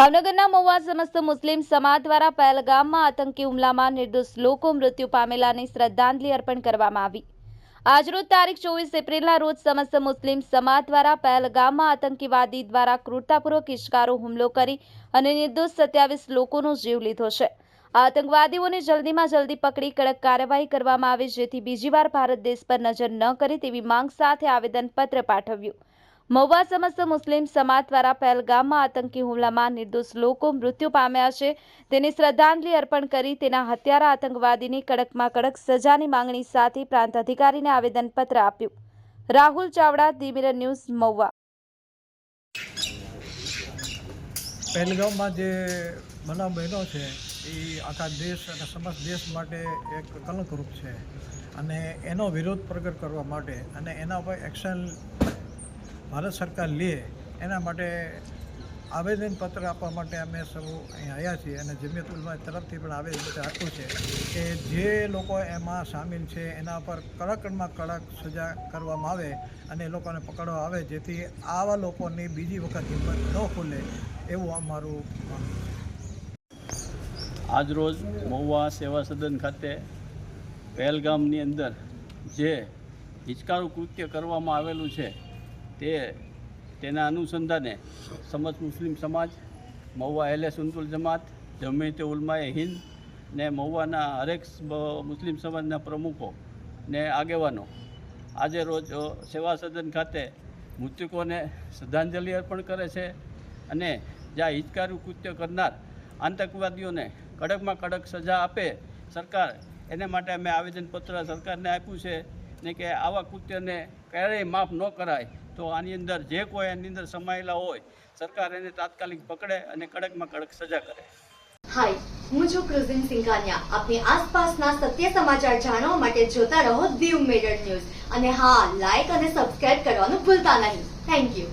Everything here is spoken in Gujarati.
ભાવનગરના મહુવા સમસ્ત મુસ્લિમ સમાજ દ્વારા પહેલગામમાં આતંકી હુમલામાં નિર્દોષ લોકો મૃત્યુ પામેલાને શ્રદ્ધાંજલિ અર્પણ કરવામાં આવી. આજરોજ તારીખ ચોવીસ એપ્રિલના રોજ સમસ્ત મુસ્લિમ સમાજ દ્વારા પહેલગામમાં આતંકીવાદી દ્વારા ક્રૂરતાપૂર્વક ઇશ્કારો હુમલો કરી અને નિર્દોષ સત્યાવીસ લોકોનો જીવ લીધો છે. આતંકવાદીઓને જલ્દીમાં જલ્દી પકડી કડક કાર્યવાહી કરવામાં આવે, જેથી બીજીવાર ભારત દેશ પર નજર ન કરે તેવી માંગ સાથે આવેદનપત્ર પાઠવ્યું. મહુવા સમસ્ત મુસ્લિમ સમાજ દ્વારા પહેલગામમાં આતંકી હુમલામાં નિર્દોષ લોકો મૃત્યુ પામ્યા છે. તેની શ્રદ્ધાંજલિ અર્પણ કરી તેના હત્યારા આતંકવાદીની કડકમાં કડક સજાની માંગણી સાથે પ્રાંત અધિકારીને આવેદનપત્ર આપ્યું. Rahul Chavda the news, Mahuva. પહેલગામમાં જે બનાવ બન્યો છે, એ આખા દેશ અને સમસ્ત દેશ માટે એક કલંકરૂપ છે. અને એનો વિરોધ પ્રગટ કરવા માટે અને એના પર એક્શન ભારત સરકાર લે, એના માટે આવેદનપત્ર આપવા માટે અમે સૌ અહીં આવ્યા છીએ અને જમિયત ઉલમા તરફથી પણ આવેદનપત્ર આપ્યું છે કે જે લોકો એમાં સામેલ છે, એના પર કડકમાં કડક સજા કરવામાં આવે અને એ લોકોને પકડવા આવે, જેથી આવા લોકોની બીજી વખત હિંમત ન ખુલે એવું અમારું આજરોજ મહુવા સેવા સદન ખાતે પહેલગામની અંદર જે હિચકારું કૃત્ય કરવામાં આવેલું છે તે તેના અનુસંધાને સમજ મુસ્લિમ સમાજ, મહુવા એસ સુનતુલ જમાત જમીતે ઉલમાએ હિન્દ ને મહુવાના હરેક મુસ્લિમ સમાજના પ્રમુખો ને આગેવાનો. આજે રોજ સેવા સદન ખાતે મૃતકોને શ્રદ્ધાંજલિ અર્પણ કરે છે અને જ્યાં હિચકારું કૃત્ય કરનાર આતંકવાદીઓને કડકમાં કડક સજા આપે સરકાર, એને માટે અમે આવેદનપત્ર સરકારને આપ્યું છે. ને કે આવા કૃત્યને ક્યારેય માફ ન કરાય, તો આની અંદર જે કોઈ એની અંદર સમાયેલા હોય, સરકાર એને તાત્કાલિક પકડે અને કડકમાં કડક સજા કરે. હાય, હું છું ક્રુઝિન સિંઘાનિયા. આપની આસપાસના સત્ય સમાચાર જાણવા માટે જોતા રહો દીવ મેડર ન્યૂઝ. અને હા લાઈક અને સબસ્ક્રાઇબ કરવાનું ભૂલતા નહીં. Thank you